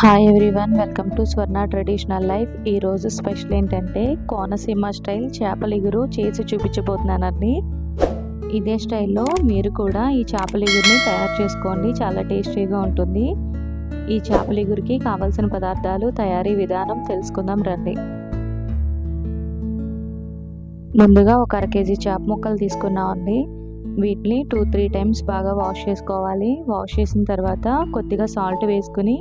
Hi everyone welcome to Swarna Traditional Life ఈరోజు special ఏంటంటే Konaseema style చేపలిగురు చేసి చూపించబోతున్నానండి. ఇదే స్టైల్లో మీరు కూడా ఈ చేపలిగురిని తయారు చేసుకోండి. చాలా టేస్టీగా ఉంటుంది. ఈ చేపలిగురికి కావలసిన పదార్థాలు తయారీ విధానం తెలుసుకుందాం రండి. ముందుగా ఒక అర కేజీ చేప ముక్కలు తీసుకున్నామండి. వీటిని టూ త్రీ టైమ్స్ బాగా వాష్ చేసుకోవాలి. వాష్ చేసిన తర్వాత కొద్దిగా సాల్ట్ వేసుకుని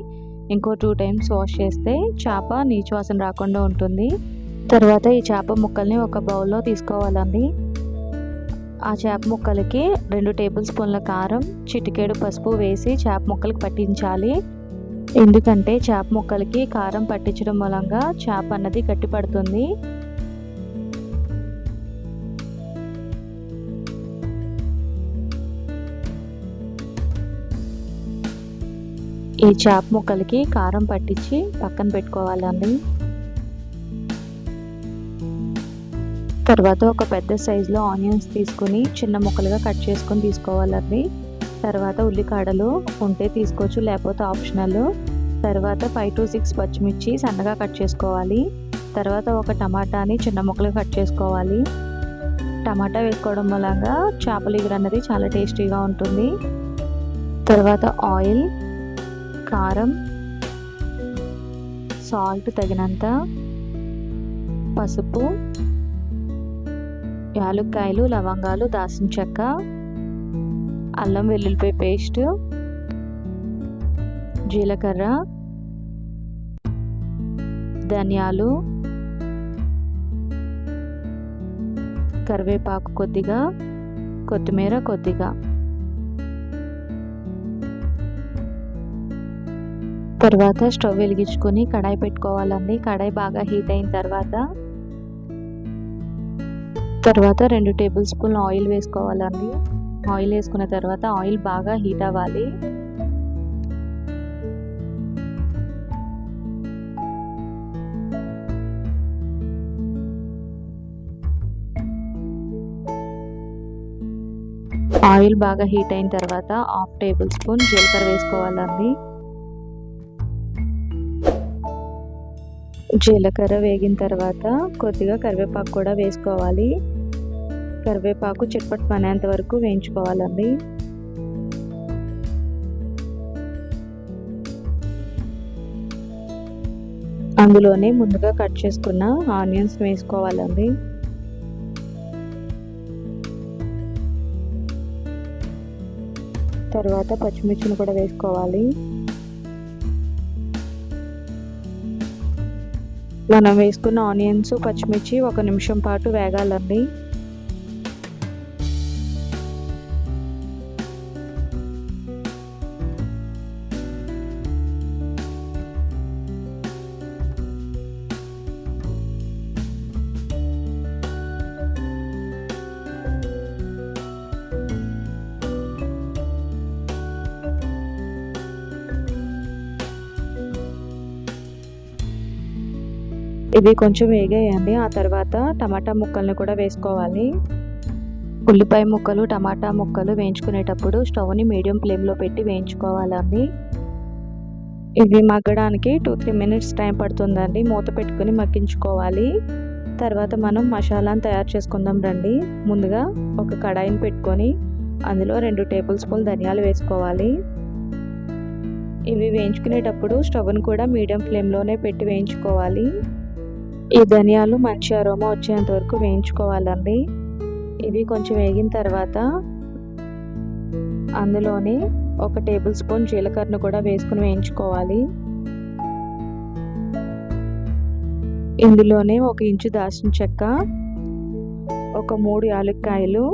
ఇంకో టూ టైమ్స్ వాష్ చేస్తే చేప నీచు వాసన రాకుండా ఉంటుంది. తర్వాత ఈ చేప ముక్కల్ని ఒక బౌల్లో తీసుకోవాలండి. ఆ చేప ముక్కలకి రెండు టేబుల్ స్పూన్ల కారం చిటికేడు పసుపు వేసి చేప ముక్కలకి పట్టించాలి. ఎందుకంటే చేప ముక్కలకి కారం పట్టించడం మూలంగా చేప అన్నది గట్టిపడుతుంది. ఈ చేప ముక్కలకి కారం పట్టించి పక్కన పెట్టుకోవాలండి తర్వాత ఒక పెద్ద సైజులో ఆనియన్స్ తీసుకుని చిన్న ముక్కలుగా కట్ చేసుకొని తీసుకోవాలండి. తర్వాత ఉల్లికాడలు ఉంటే తీసుకోవచ్చు లేకపోతే ఆప్షనల్ తర్వాత ఫైవ్ టు సిక్స్ పచ్చిమిర్చి సన్నగా కట్ చేసుకోవాలి. తర్వాత ఒక టమాటాని చిన్న ముక్కలుగా కట్ చేసుకోవాలి. టమాటా వేసుకోవడం మూలంగా చేపల ఇగురు అనేది చాలా టేస్టీగా ఉంటుంది. తర్వాత ఆయిల్ కారం సాల్ట్ తగినంత పసుపు యాలుక్కాయలు లవంగాలు దాసిన చెక్క అల్లం వెల్లుల్లిపాయ పేస్ట్ జీలకర్ర ధనియాలు కరివేపాకు కొద్దిగా కొత్తిమీర కొద్దిగా. తర్వాత స్టవ్ వెలిగించుకొని కడాయి పెట్టుకోవాలండి. కడాయి బాగా హీట్ అయిన తర్వాత తర్వాత రెండు టేబుల్ స్పూన్ ఆయిల్ వేసుకోవాలండి. ఆయిల్ వేసుకున్న తర్వాత ఆయిల్ బాగా హీట్ అవ్వాలి. ఆయిల్ బాగా హీట్ అయిన తర్వాత హాఫ్ టేబుల్ స్పూన్ జీలకర్ర వేసుకోవాలండి. జీలకర్ర వేగిన తర్వాత కొద్దిగా కరివేపాకు కూడా వేసుకోవాలి. కరివేపాకు చిట్పట్ పనేంత వరకు వేయించుకోవాలండి. అందులోనే ముందుగా కట్ చేసుకున్న ఆనియన్స్ వేసుకోవాలండి. తర్వాత పచ్చిమిర్చిని కూడా వేసుకోవాలి. మనం వేసుకున్న ఆనియన్స్ పచ్చిమిర్చి ఒక నిమిషం పాటు వేగాలండి. ఇవి కొంచెం వేగేయండి. ఆ తర్వాత టమాటా ముక్కల్ని కూడా వేసుకోవాలి. ఉల్లిపాయ ముక్కలు టమాటా ముక్కలు వేయించుకునేటప్పుడు స్టవ్ని మీడియం ఫ్లేమ్లో పెట్టి వేయించుకోవాలండి. ఇవి మగ్గడానికి టూ త్రీ మినిట్స్ టైం పడుతుందండి. మూత పెట్టుకుని మగ్గించుకోవాలి. తర్వాత మనం మసాలాను తయారు చేసుకుందాం రండి. ముందుగా ఒక కడాయిని పెట్టుకొని అందులో రెండు టేబుల్ స్పూన్ ధనియాలు వేసుకోవాలి. ఇవి వేయించుకునేటప్పుడు స్టవ్ని కూడా మీడియం ఫ్లేమ్లోనే పెట్టి వేయించుకోవాలి. ఈ ధనియాలు మంచి అరోమా వచ్చేంత వరకు వేయించుకోవాలండి. ఇవి కొంచెం వేగిన తర్వాత అందులోనే ఒక టేబుల్ స్పూన్ జీలకర్రను కూడా వేసుకుని వేయించుకోవాలి. ఇందులోనే ఒక ఇంచు దాచిన చెక్క ఒక మూడు యాలక్కాయలు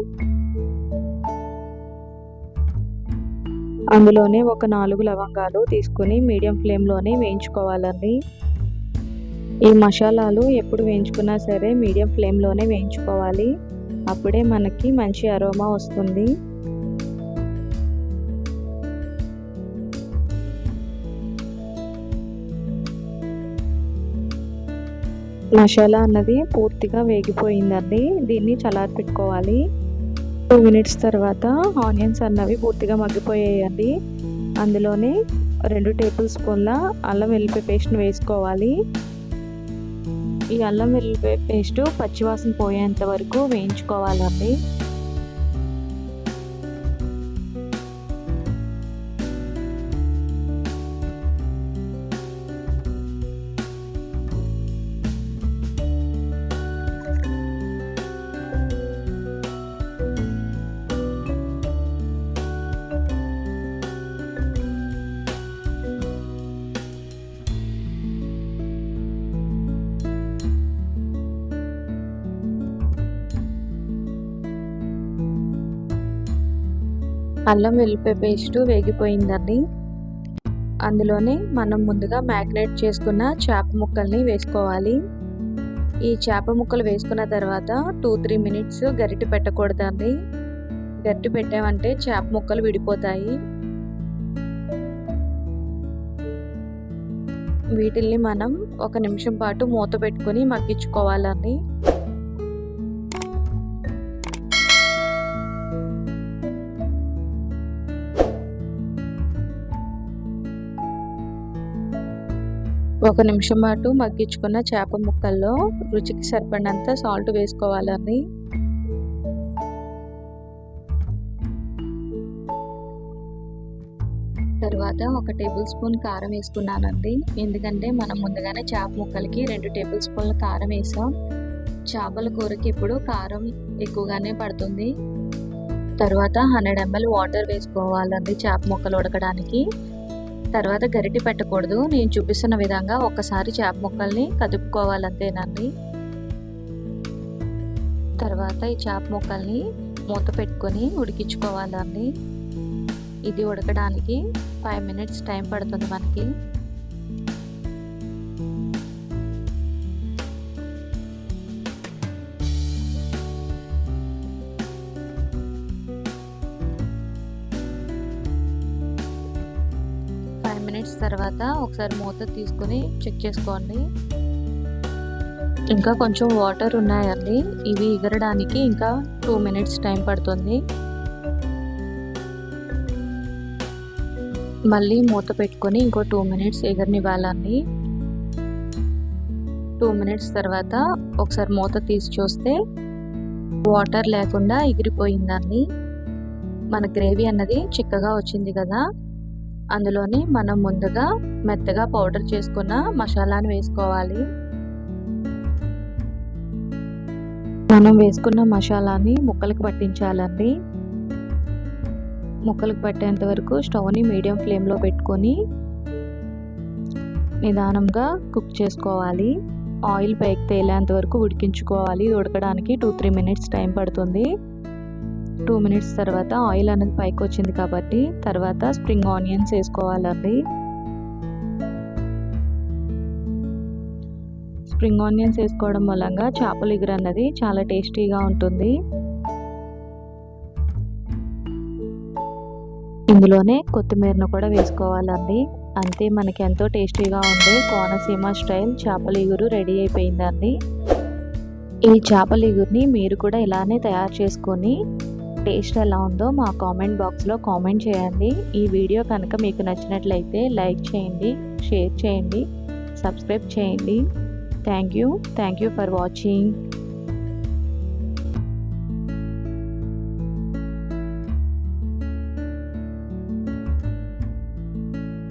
అందులోనే ఒక నాలుగు లవంగాలు తీసుకుని మీడియం ఫ్లేమ్లోనే వేయించుకోవాలండి. ఈ మసాలాలు ఎప్పుడు వేయించుకున్నా సరే మీడియం ఫ్లేమ్లోనే వేయించుకోవాలి. అప్పుడే మనకి మంచి అరోమా వస్తుంది. మసాలా అన్నది పూర్తిగా వేగిపోయిందండి. దీన్ని చల్లారి పెట్టుకోవాలి. టూ మినిట్స్ తర్వాత ఆనియన్స్ అన్నవి పూర్తిగా మగ్గిపోయాయండి. అందులోనే రెండు టేబుల్ స్పూన్ల అల్లం వెల్లిపాయ పేస్ట్ని వేసుకోవాలి. ఈ అల్లం వెల్లుల్లిపాయ పేస్ట్ పచ్చివాసన పోయేంత వరకు వేయించుకోవాలండి. అల్లం వెల్లిపాయ పేస్ట్ వేగిపోయిందండి. అందులోనే మనం ముందుగా మ్యాగ్నేట్ చేసుకున్న చేప ముక్కల్ని వేసుకోవాలి. ఈ చేప ముక్కలు వేసుకున్న తర్వాత టూ త్రీ మినిట్స్ గరిటె పెట్టకూడదండి. గరిటె పెట్టామంటే చేప ముక్కలు విడిపోతాయి. వీటిల్ని మనం ఒక నిమిషం పాటు మూత పెట్టుకొని మగ్గించుకోవాలండి. ఒక నిమిషం పాటు మగ్గించుకున్న చేప ముక్కల్లో రుచికి సరిపడినంత సాల్ట్ వేసుకోవాలండి. తర్వాత ఒక టేబుల్ స్పూన్ కారం వేసుకున్నానండి. ఎందుకంటే మనం ముందుగానే చేప ముక్కలకి రెండు టేబుల్ స్పూన్ల కారం వేసాం. చేపల కూరకి ఇప్పుడు కారం ఎక్కువగానే పడుతుంది. తర్వాత హండ్రెడ్ ఎంఎల్ వాటర్ వేసుకోవాలండి చేప ముక్కలు ఉడకడానికి. తర్వాత గరిటి పెట్టకూడదు. నేను చూపిస్తున్న విధంగా ఒక్కసారి చేప ముక్కల్ని కదుపుకోవాలంతేనండి. తర్వాత ఈ చేప ముక్కల్ని మూత పెట్టుకొని ఉడికించుకోవాలండి. ఇది ఉడకడానికి ఫైవ్ మినిట్స్ టైం పడుతుంది మనకి. తర్వాత ఒకసారి మూత తీసుకొని చెక్ చేసుకోండి. ఇంకా కొంచెం వాటర్ ఉన్నాయండి. ఇవి ఎగరడానికి ఇంకా టూ మినిట్స్ టైం పడుతుంది. మళ్ళీ మూత పెట్టుకొని ఇంకో టూ మినిట్స్ ఎగరనివ్వాలండి. టూ మినిట్స్ తర్వాత ఒకసారి మూత తీసి చూస్తే వాటర్ లేకుండా ఎగిరిపోయిందండి. మన గ్రేవీ అన్నది చిక్కగా వచ్చింది కదా. అందులోని మనం ముందుగా మెత్తగా పౌడర్ చేసుకున్న మసాలాను వేసుకోవాలి. మనం వేసుకున్న మసాలాని ముక్కలకు పట్టించాలండి. ముక్కలకు పట్టేంత వరకు స్టవ్ని మీడియం ఫ్లేమ్లో పెట్టుకొని నిదానంగా కుక్ చేసుకోవాలి. ఆయిల్ పైకి తేలేంత వరకు ఉడికించుకోవాలి. ఉడకడానికి టూ త్రీ మినిట్స్ టైం పడుతుంది. టూ మినిట్స్ తర్వాత ఆయిల్ అనేది పైకి వచ్చింది కాబట్టి తర్వాత స్ప్రింగ్ ఆనియన్స్ వేసుకోవాలండి. స్ప్రింగ్ ఆనియన్స్ వేసుకోవడం మూలంగా చేపల ఇగురు అన్నది చాలా టేస్టీగా ఉంటుంది. ఇందులోనే కొత్తిమీరను కూడా వేసుకోవాలండి. అంతే మనకి ఎంతో టేస్టీగా ఉండే కోనసీమ స్టైల్ చేపల ఇగురు రెడీ అయిపోయిందండి. ఈ చేపల ఇగురిని మీరు కూడా ఇలానే తయారు చేసుకొని టేస్ట్ ఎలా ఉందో మా కామెంట్ బాక్స్లో కామెంట్ చేయండి. ఈ వీడియో కనుక మీకు నచ్చినట్లయితే లైక్ చేయండి షేర్ చేయండి సబ్స్క్రైబ్ చేయండి. Thank you thank you for watching